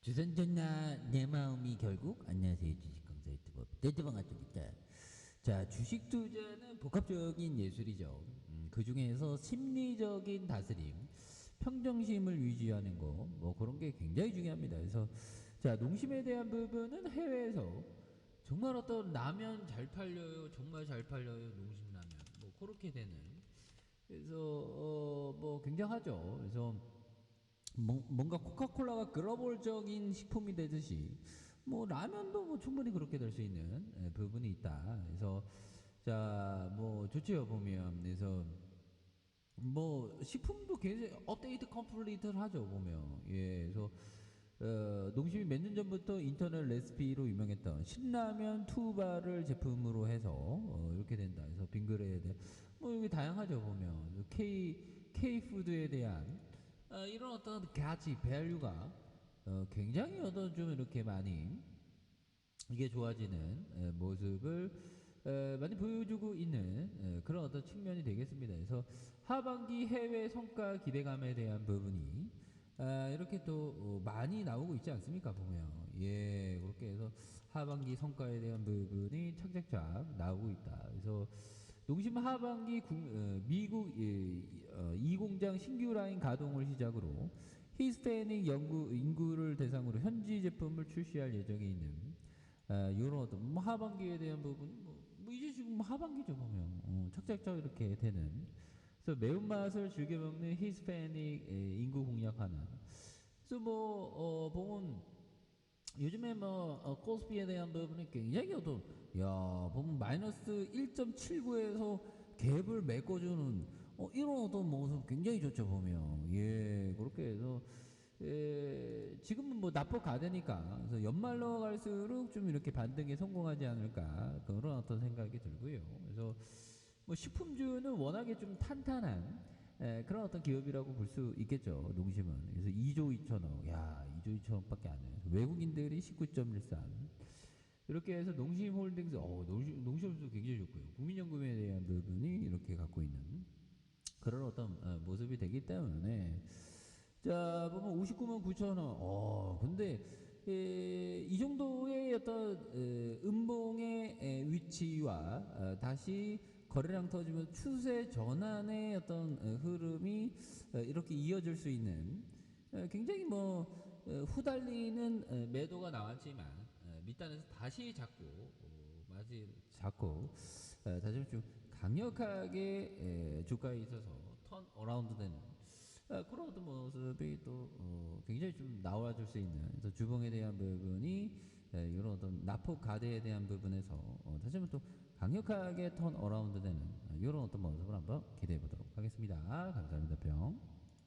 주선전나 내 마음이 결국 안녕하세요 주식 강사 유튜버 네드방아입니다. 자 주식 투자는 복합적인 예술이죠. 음, 그 중에서 심리적인 다스림, 평정심을 유지하는 거 뭐 그런 게 굉장히 중요합니다. 그래서 자 농심에 대한 부분은 해외에서 정말 어떤 라면 잘 팔려요, 정말 잘 팔려요 농심 라면 뭐 그렇게 되는 그래서 어, 뭐 굉장하죠. 그래서 뭐, 뭔가 코카콜라가 글로벌적인 식품이 되듯이 뭐 라면도 뭐 충분히 그렇게 될 수 있는 예, 부분이 있다. 그래서 자 뭐 좋지요 보면 그래서 뭐 식품도 굉장히 업데이트 컴플리트를 하죠 보면 예 그래서 어, 농심이 몇 년 전부터 인터넷 레시피로 유명했던 신라면 투바를 제품으로 해서 어, 이렇게 된다. 그래서 빙그레에 대한 뭐 여기 다양하죠 보면 K K 푸드에 대한 어, 이런 어떤 가치 밸류가 어, 굉장히 어떤 좀 이렇게 많이 이게 좋아지는 에, 모습을 에, 많이 보여주고 있는 에, 그런 어떤 측면이 되겠습니다. 그래서 하반기 해외 성과 기대감에 대한 부분이 아, 이렇게 또 어, 많이 나오고 있지 않습니까 보면 예 그렇게 해서 하반기 성과에 대한 부분이 착착착 나오고 있다. 그래서 농심 하반기 국- 어, 미국 예, 어, 이 공장 신규 라인 가동을 시작으로 히스패닉 연구 인구를 대상으로 현지 제품을 출시할 예정에 있는 아, 이런 어떤 뭐 하반기에 대한 부분 뭐, 뭐 이제 지금 뭐 하반기죠 보면 어, 착착착 이렇게 되는. 그래서 매운맛을 즐겨 먹는 히스패닉 에, 인구 공략 하나 그래서 뭐 어, 보면 요즘에 뭐 어, 코스피에 대한 부분이 굉장히 어떤 야 보면 마이너스 1.79에서 갭을 메꿔주는 어, 이런 어떤 모습 굉장히 좋죠 보면. 예 그렇게 해서 예, 지금은 뭐 납폭 가되니까. 그래서 연말로 갈수록 좀 이렇게 반등에 성공하지 않을까. 그런 어떤 생각이 들고요. 그래서 뭐 식품주는 워낙에 좀 탄탄한 에, 그런 어떤 기업이라고 볼 수 있겠죠 농심은. 그래서 2조 2천억 야 2조 2천억밖에 안 해요. 외국인들이 19.13 이렇게 해서 농심홀딩스 어 농심 농심도 굉장히 좋고요. 국민연금에 대한 부분이 이렇게 갖고 있는 그런 어떤 어, 모습이 되기 때문에. 자 보면 59만 9천 원. 어 근데 에, 이 정도의 어떤 에, 음봉의 에, 위치와 어, 다시 거래량 터지면 추세 전환의 어떤 어, 흐름이 어, 이렇게 이어질 수 있는 어, 굉장히 뭐 어, 후달리는 어, 매도가 나왔지만 어, 밑단에서 다시 잡고 어, 마지 잡고 어, 다시 좀 강력하게 에, 주가에 있어서 턴 어라운드 되는 어, 그런 어떤 모습이 또 어, 굉장히 좀 나와줄 수 있는 주봉에 대한 부분이 에, 이런 어떤 납폭 가대에 대한 부분에서 어, 다시 한번 또 강력하게 턴 어라운드 되는 어, 이런 어떤 모습을 한번 기대해 보도록 하겠습니다. 감사합니다. 평.